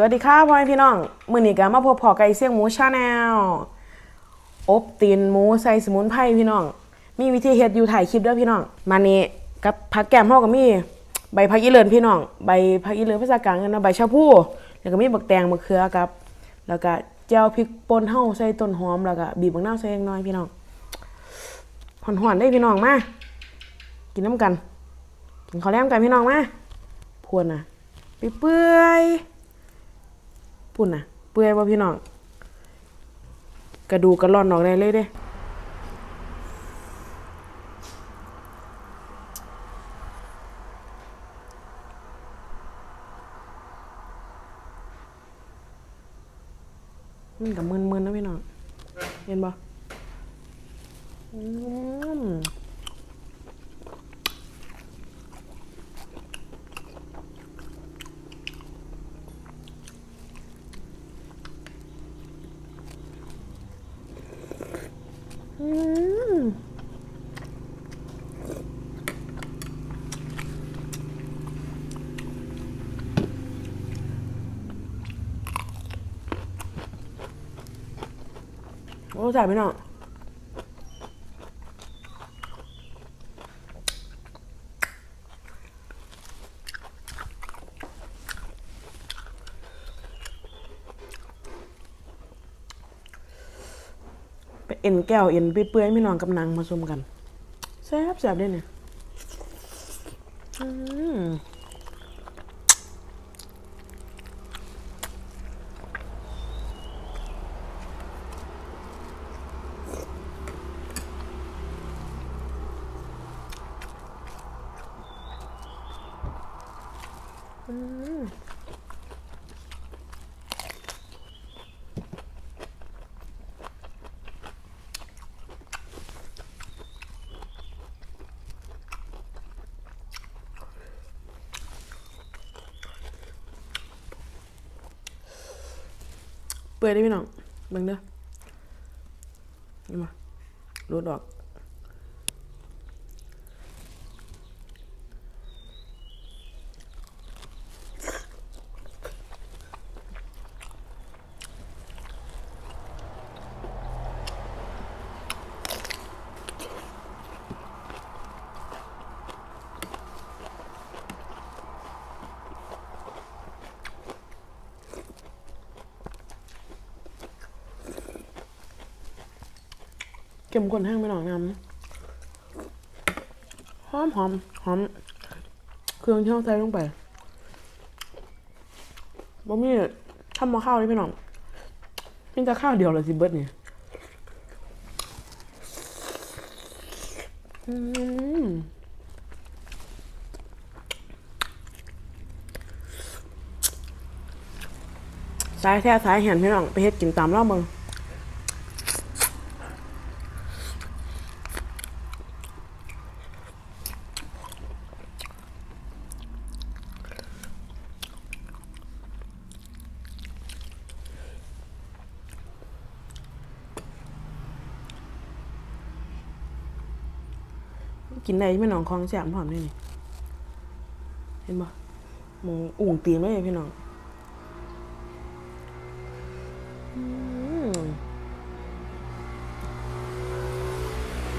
สวัสดีค่ะพ่อแม่พี่น้อง มื้อนี้ก็มาพบพอไก่เสี่ยงหมูชาแนลอบตีนหมูใส่สมุนไพรพี่น้อง มีวิธีเฮ็ดอยู่ถ่ายคลิปเด้อพี่น้อง มานี่กับผักแกมเฮาก็มีใบผักอีเลินพี่น้อง ใบผักอีเลินภาษากลางกันนะใบชะพูแล้วก็มีบักแตงมะเขือกับ แล้วก็แจ่วพริกป่นเฮาใส่ต้นหอมแล้วก็บีบบักนาวใส่เล็กน้อยพี่น้องหอนๆได้พี่น้องมากินน้ำกันกินข้าวแล้มกันพี่น้องมาพวนนะไปเปื่อยๆ ปุ่นน่ะ เปื่อยบ่พี่น้อง กระดูกกระล่อนออกได้เลยเด้มันกับมึนๆนะพี่น้อง เห็นบ่อืม อืม โอ้จ่ายไปเนาะไปเอ็นแก้วเอ็นเปื่อยๆไม่นอนกับนางมาซุมกันแซ่บแซ่บด้วยเนี่ย อืม เปื่อยได้พี่น้องเบิ่งเด้อนี่มารูดออก เก็มข้นแห้งไปหน่อยน้ำหอมหอมหอมเครื่องที่เราใส่ลงไปบ่มีทำมาข้าวเลยพี่น้องมีแต่ข้าวเดียวเลยสิเบิร์ดเนี่ยอืมสายแท้สายเห็นพี่น้องไปเฮ็ดกินตามเล่ามึง กินได้พี่น้องคลองแสมพร้อมนี่นี่เห็นบ่หมองอุ่งตีนไว้เลยพี่น้อง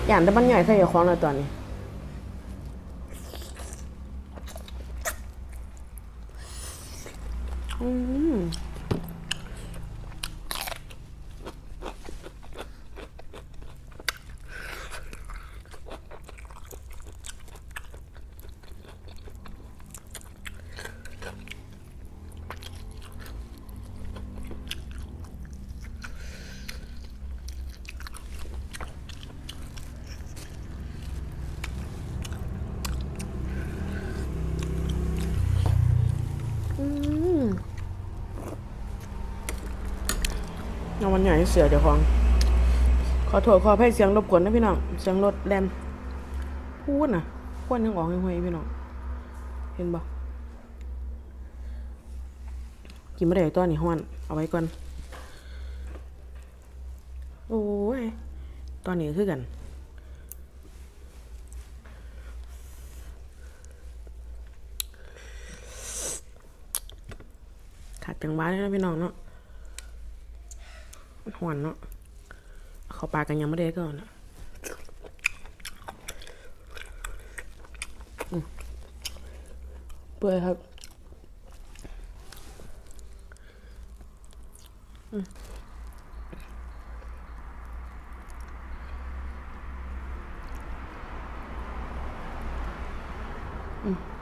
อย่างแต่มันใหญ่ใส่กับของเลยตอนนี้อืม อืม เอาวันใหญ่เสือเดี๋ยวของ ขอโทษขอให้เสียงรบกวนนะพี่น้อง เสียงรถแลนพูดนะควนยังออกห้อยพี่น้อง เห็นบ่กินไม่ได้ตัวนี้ห้อน เอาไว้ก่อน โอ้ย ตอนนี้คือกันขาดจังหวะเลยนะพี่น้องเนาะ หวนเนาะเอาเขาปากกันยังไม่ได้ก่อนอะอืมเปื่อยครับอืม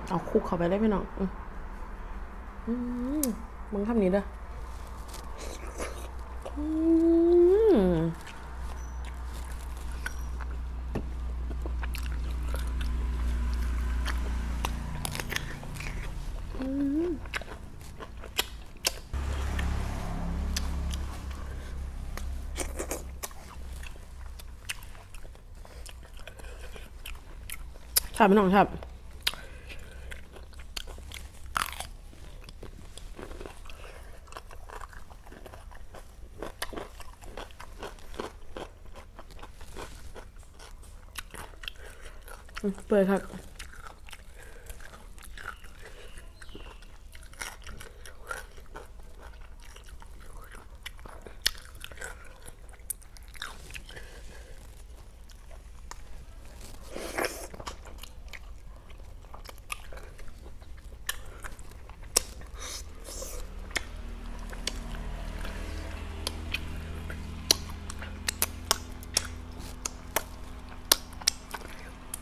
เอาคลุกเข้าไปเลยพี่น้องอืมอืมมึงทำนี้เด้อ อืมอืมครับพี่น้องครับ เปิดค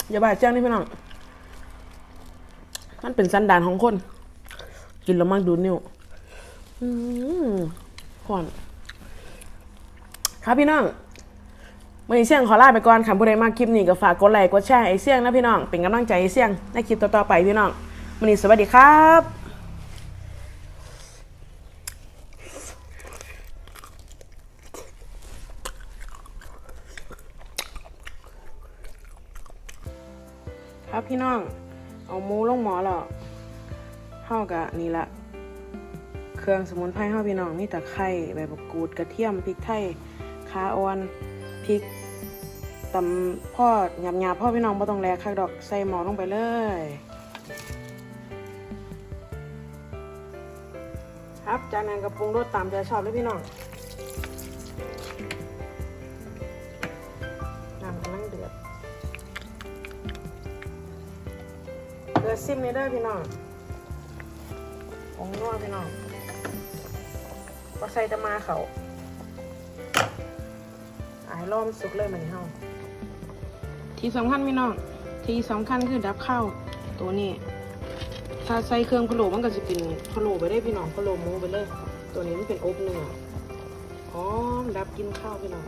อย่าบาดเจ้านี่พี่น้อง มันเป็นสันดานของคน กินแล้วมักดูดนิ้วอืมก่อน ครับพี่น้องวันนี้เสี่ยงขอลาไปก่อนค่ะผู้ใดมากคลิปนี้ก็ฝากกดไลค์กดแชร์ไอเสี่ยงนะพี่น้อง เป็นกำลังใจไอเสี่ยงในคลิปต่อๆไปพี่น้องวันนี้สวัสดีครับ ครับพี่น้อง เอาหมูลงหมอแล้วเฮากะนี่ละ เครื่องสมุนไพรเฮาพี่น้องมีตะไคร้ใบมะกรูดกระเทียมพริกไทยขาอ่อนพริกตำพ่อหยาบๆพ่อพี่น้องบ่ต้องแลกคักดอกใส่หมอลงไปเลยครับจากนั้นก็ปรุงรสตามใจชอบเลยพี่น้อง เกลือซิมนี่เด้อพี่น้ององนัวพี่น้องก็ใส่ตะมาเขาอายล้อมสุกเลยมันเฮาที่สำคัญพี่น้อง ที่สำคัญคือดับข้าวตัวนี้ ถ้าใส่เครื่องพะโล้มันก็จะเป็นพะโล้ไปได้พี่น้องพะโล้หมูไปเลย ตัวนี้มันเป็นอบเนื้อหอมดับกินข้าวพี่น้อง